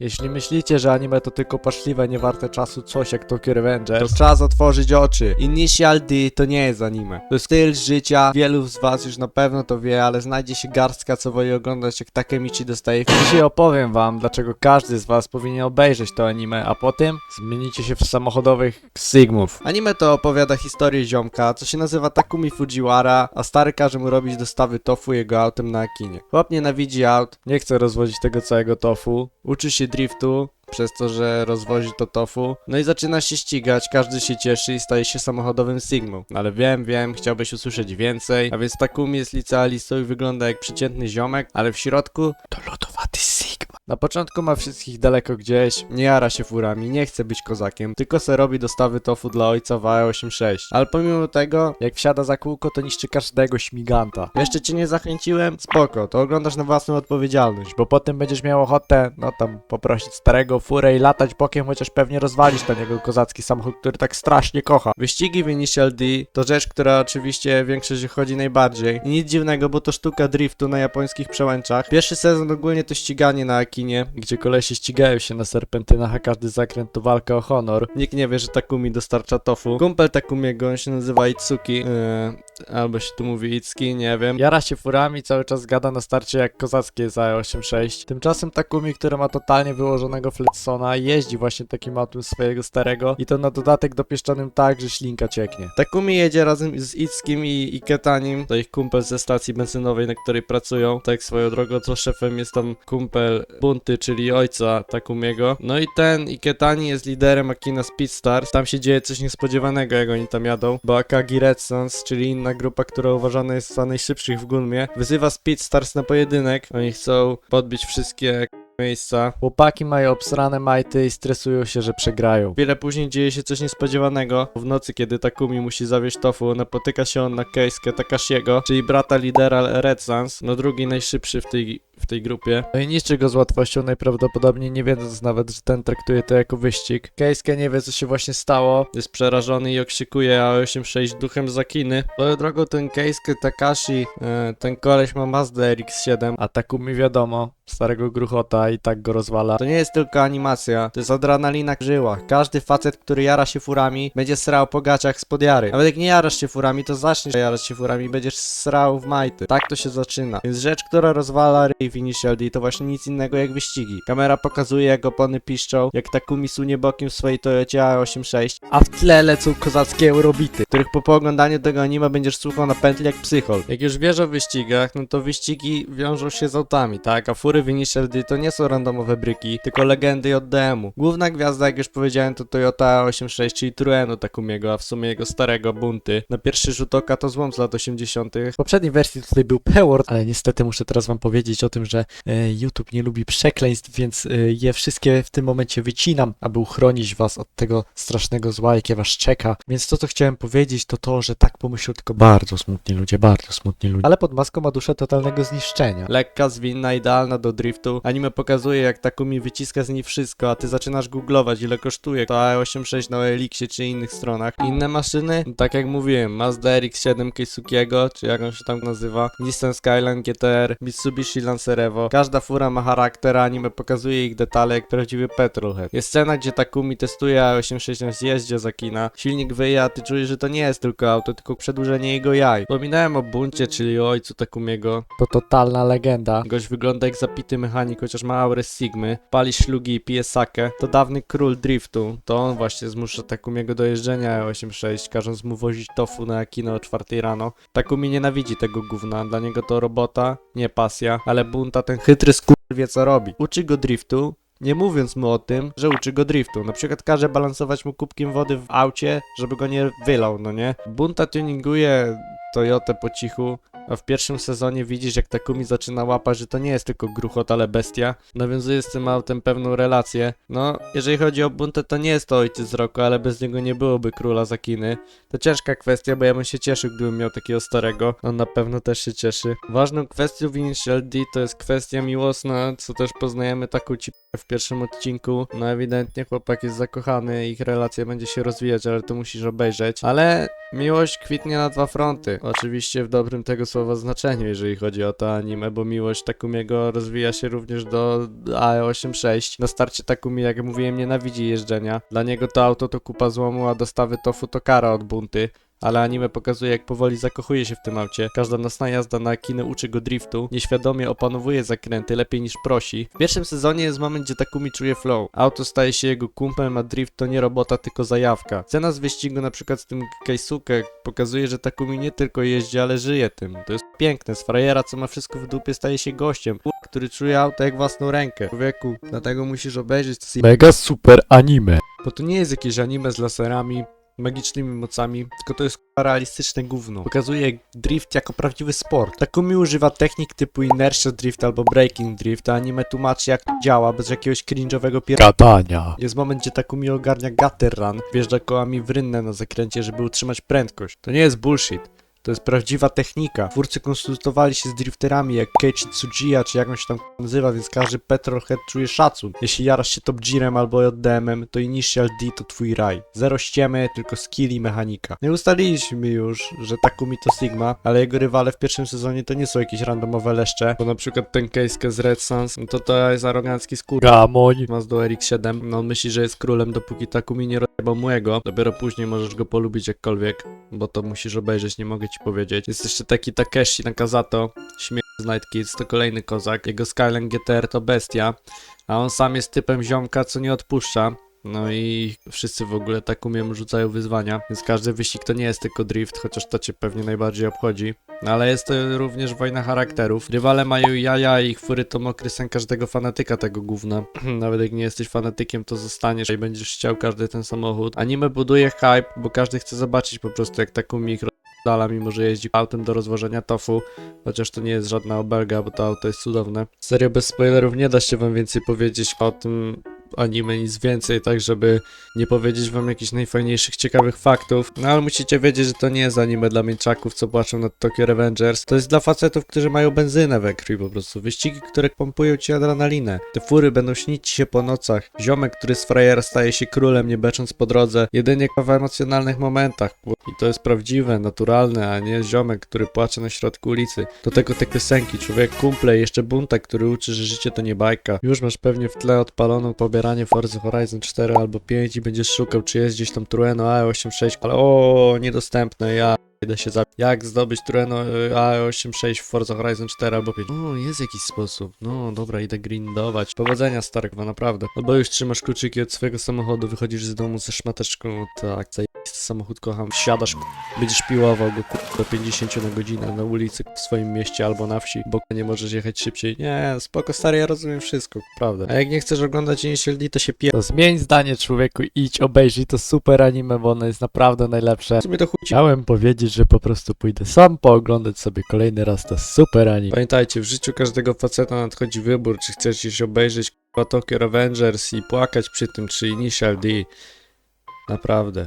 Jeśli myślicie, że anime to tylko paszliwe, nie warte czasu coś jak Tokyo Revengers, to czas otworzyć oczy. Initial D to nie jest anime. To styl życia, wielu z was już na pewno to wie, ale znajdzie się garstka, co woli oglądać jak Takemichi dostaje. Dzisiaj opowiem wam, dlaczego każdy z was powinien obejrzeć to anime, a potem zmienicie się w samochodowych Sigmów. Anime to opowiada historię ziomka, co się nazywa Takumi Fujiwara, a stary każe mu robić dostawy tofu jego autem na Akinie. Chłop nienawidzi aut, nie chce rozwozić tego całego tofu, uczy się driftu, przez to, że rozwozi to tofu. No i zaczyna się ścigać, każdy się cieszy i staje się samochodowym Sigmą. Ale wiem, wiem, chciałbyś usłyszeć więcej, a więc Takumi jest licealistą i wygląda jak przeciętny ziomek, ale w środku to lodowaty. Na początku ma wszystkich daleko gdzieś, nie jara się furami, nie chce być kozakiem, tylko se robi dostawy tofu dla ojca w AE86. Ale pomimo tego, jak wsiada za kółko, to niszczy każdego śmiganta. Jeszcze cię nie zachęciłem? Spoko, to oglądasz na własną odpowiedzialność, bo potem będziesz miał ochotę, no tam, poprosić starego furę i latać bokiem, chociaż pewnie rozwalisz ten jego kozacki samochód, który tak strasznie kocha. Wyścigi w Initial D to rzecz, która oczywiście większość chodzi najbardziej. I nic dziwnego, bo to sztuka driftu na japońskich przełęczach. Pierwszy sezon ogólnie to ściganie na Akinie, gdzie kolesie ścigają się na serpentynach, a każdy zakręt to walka o honor. Nikt nie wie, że Takumi dostarcza tofu. Kumpel Takumiego, on się nazywa Itsuki, yy, albo się tu mówi Itsuki, nie wiem. Jara się furami, cały czas gada na starcie jak kozackie za 86. Tymczasem Takumi, który ma totalnie wyłożonego Fletsona, jeździ właśnie takim autem swojego starego i to na dodatek dopieszczonym tak, że ślinka cieknie. Takumi jedzie razem z Itskim i Iketanim, to ich kumpel ze stacji benzynowej, na której pracują. Tak swoją drogą, co szefem jest tam kumpel Czyli ojca Takumiego. No i ten Iketani jest liderem Akina Speedstars. Tam się dzieje coś niespodziewanego, jak oni tam jadą, bo Akagi Red Suns, czyli inna grupa, która uważana jest za najszybszych w Gunmie, wyzywa Speedstars na pojedynek. Oni chcą podbić wszystkie miejsca. Chłopaki mają obsrane majty i stresują się, że przegrają. Chwilę później dzieje się coś niespodziewanego. W nocy, kiedy Takumi musi zawieźć tofu, napotyka się on na Keisuke Takashiego, czyli brata lidera Red Suns, no drugi najszybszy w tej w tej grupie. No i niszczy go z łatwością, najprawdopodobniej nie wiedząc nawet, że ten traktuje to jako wyścig. Keisuke nie wie, co się właśnie stało. Jest przerażony i okrzykuje A86 duchem Zakiny. Swoją drogą ten Keisuke Takashi, e, ten koleś ma Mazda RX-7, a Takumi wiadomo, starego gruchota i tak go rozwala. To nie jest tylko animacja, to jest adrenalina w żyłach. Każdy facet, który jara się furami, będzie srał po gaciach spod jary. Nawet jak nie jarasz się furami, to zaczniesz jarać się furami i będziesz srał w majty. Tak to się zaczyna. Więc rzecz, która rozwala ryj w Initial D to właśnie nic innego jak wyścigi. Kamera pokazuje jak opony piszczą, jak Takumi sunie bokiem w swojej Toyocie A86, a w tle lecą kozackie eurobity, których po pooglądaniu tego anime będziesz słuchał na pętli jak psychol. Jak już wiesz o wyścigach, no to wyścigi wiążą się z autami, tak? A fury w Initial D to nie są randomowe bryki, tylko legendy JDM-u. Główna gwiazda, jak już powiedziałem, to Toyota A86, czyli Trueno Takumiego, a w sumie jego starego Bunty. Na pierwszy rzut oka to złom z lat 80. W poprzedniej wersji tutaj był Peword, ale niestety muszę teraz wam powiedzieć o tym, że e, YouTube nie lubi przekleństw, więc e, je wszystkie w tym momencie wycinam, aby uchronić was od tego strasznego zła, jakie was czeka. Więc to, co chciałem powiedzieć, to to, że tak pomyślą tylko bardzo smutni ludzie, bardzo smutni ludzie. Ale pod maską ma duszę totalnego zniszczenia. Lekka, zwinna, idealna do driftu. Anime pokazuje, jak Takumi wyciska z niej wszystko, a ty zaczynasz googlować, ile kosztuje to A86 na Elixie czy innych stronach. Inne maszyny? No, tak jak mówiłem, Mazda RX-7 Keisukiego, czy jak on się tam nazywa, Nissan Skyline GTR, Mitsubishi Lancer Evo. Każda fura ma charakter, a anime pokazuje ich detale jak prawdziwy petrolhead. Jest scena, gdzie Takumi testuje A86 na zjeździe za kina. Silnik wyje, a ty czujesz, że to nie jest tylko auto, tylko przedłużenie jego jaj. Wspominałem o Buncie, czyli o ojcu Takumiego. To totalna legenda. Gość wygląda jak zapity mechanik, chociaż ma aurę Sigmy. Pali szlugi i pije sakę. To dawny król driftu. To on właśnie zmusza Takumiego do jeżdżenia A86, każąc mu wozić tofu na kino o 4 rano. Takumi nienawidzi tego gówna. Dla niego to robota, nie pasja. Ale Bunta ten chytry skur wie co robi. Uczy go driftu, nie mówiąc mu o tym, że uczy go driftu. Na przykład każe balansować mu kubkiem wody w aucie, żeby go nie wylał, no nie? Bunta tuninguje Toyotę po cichu, a w pierwszym sezonie widzisz, jak Takumi zaczyna łapać, że to nie jest tylko gruchot, ale bestia. Nawiązuje z tym autem pewną relację. No, jeżeli chodzi o Buntę, to nie jest to ojciec roku, ale bez niego nie byłoby króla Zakiny. To ciężka kwestia, bo ja bym się cieszył, gdybym miał takiego starego. On na pewno też się cieszy. Ważną kwestią w Initial D to jest kwestia miłosna, co też poznajemy taką ci w pierwszym odcinku. No ewidentnie chłopak jest zakochany, ich relacja będzie się rozwijać, ale to musisz obejrzeć. Ale miłość kwitnie na dwa fronty. Oczywiście w dobrym tego słowa znaczeniu, jeżeli chodzi o to anime, bo miłość Takumiego rozwija się również do AE86. Na starcie Takumi, jak mówiłem, nienawidzi jeżdżenia. Dla niego to auto to kupa złomu, a dostawy tofu to kara od bunty. Ale anime pokazuje, jak powoli zakochuje się w tym aucie. Każda nocna jazda na kinę uczy go driftu. Nieświadomie opanowuje zakręty lepiej niż prosi. W pierwszym sezonie jest moment, gdzie Takumi czuje flow. Auto staje się jego kumplem, a drift to nie robota, tylko zajawka. Scena z wyścigu na przykład z tym Keisuke pokazuje, że Takumi nie tylko jeździ, ale żyje tym. To jest piękne. Z frajera, co ma wszystko w dupie, staje się gościem. Który czuje auto jak własną rękę. Człowieku, dlatego musisz obejrzeć to Mega super anime. bo to nie jest jakieś anime z laserami, magicznymi mocami, tylko to jest realistyczne gówno. Pokazuje drift jako prawdziwy sport. Takumi używa technik typu inertia drift albo breaking drift, a anime tłumaczy jak to działa bez jakiegoś cringe'owego pier... Gadania. Jest moment, gdzie Takumi ogarnia gutter run, wjeżdża kołami w rynnę na zakręcie, żeby utrzymać prędkość. To nie jest bullshit. To jest prawdziwa technika. Twórcy konsultowali się z drifterami jak Keiichi Tsujiya, czy jak on się tam nazywa, więc każdy petrolhead czuje szacun. Jeśli jarasz się Top Gearem albo JDM-em, to Initial D to twój raj. Zero ściemy, tylko skill i mechanika. Nie ustaliliśmy już, że Takumi to Sigma, ale jego rywale w pierwszym sezonie to nie są jakieś randomowe leszcze, bo na przykład ten Keisuke z Red Suns, no to to jest arogancki skór. Gamoń. Mazda RX-7, no on myśli, że jest królem, dopóki Takumi nie rozjebał mu jego. Dopiero później możesz go polubić jakkolwiek, bo to musisz obejrzeć, nie mogę ci powiedzieć. Jest jeszcze taki Takeshi Nakazato, śmierć Night Kids, to kolejny kozak. Jego Skyline GTR to bestia, a on sam jest typem ziomka, co nie odpuszcza. No i wszyscy w ogóle tak umiem rzucają wyzwania, więc każdy wyścig to nie jest tylko drift, chociaż to cię pewnie najbardziej obchodzi. No ale jest to również wojna charakterów. Rywale mają jaja i ich fury to mokry sen każdego fanatyka tego gówna. Nawet jak nie jesteś fanatykiem, to zostaniesz i będziesz chciał każdy ten samochód. Anime buduje hype, bo każdy chce zobaczyć po prostu jak Takumi ich dala, mimo że jeździ autem do rozwożenia tofu, chociaż to nie jest żadna obelga, bo to auto jest cudowne. Serio, bez spoilerów nie da się wam więcej powiedzieć o tym anime, nic więcej, tak żeby nie powiedzieć wam jakichś najfajniejszych, ciekawych faktów. No ale musicie wiedzieć, że to nie jest anime dla mięczaków, co płaczą nad Tokyo Revengers. To jest dla facetów, którzy mają benzynę we krwi po prostu. Wyścigi, które pompują ci adrenalinę. Te fury będą śnić się po nocach. Ziomek, który z frajera staje się królem, nie becząc po drodze. Jedynie w emocjonalnych momentach. I to jest prawdziwe, naturalne, a nie ziomek, który płacze na środku ulicy. Do tego te piosenki, człowiek kumple i jeszcze bunta, który uczy, że życie to nie bajka. Już masz pewnie w tle odpaloną pobieranie Forza Horizon 4 albo 5 i będziesz szukał, czy jest gdzieś tam Trueno A86, ale o, niedostępne, ja idę się zabić. Jak zdobyć Trueno y, A86 w Forza Horizon 4 albo 5? O, jest jakiś sposób. No, dobra, idę grindować. Powodzenia, Starkwa, naprawdę. No już trzymasz kluczyki od swojego samochodu, wychodzisz z domu ze szmateczką, tak, zajebisty samochód kocham, wsiadasz, będziesz piłował go do 50 na godzinę na ulicy w swoim mieście albo na wsi, bo nie możesz jechać szybciej. Nie, spoko, stary, ja rozumiem wszystko, prawda. A jak nie chcesz oglądać Initial D, to się pie... To zmień zdanie człowieku, idź obejrzyj to super anime, bo ono jest naprawdę najlepsze. W sumie to chuj ci. Chciałem powiedzieć, że po prostu pójdę sam pooglądać sobie kolejny raz to super anime. Pamiętajcie, w życiu każdego faceta nadchodzi wybór, czy chcesz gdzieś obejrzeć Tokyo Revengers i płakać przy tym, czy Initial D. Naprawdę.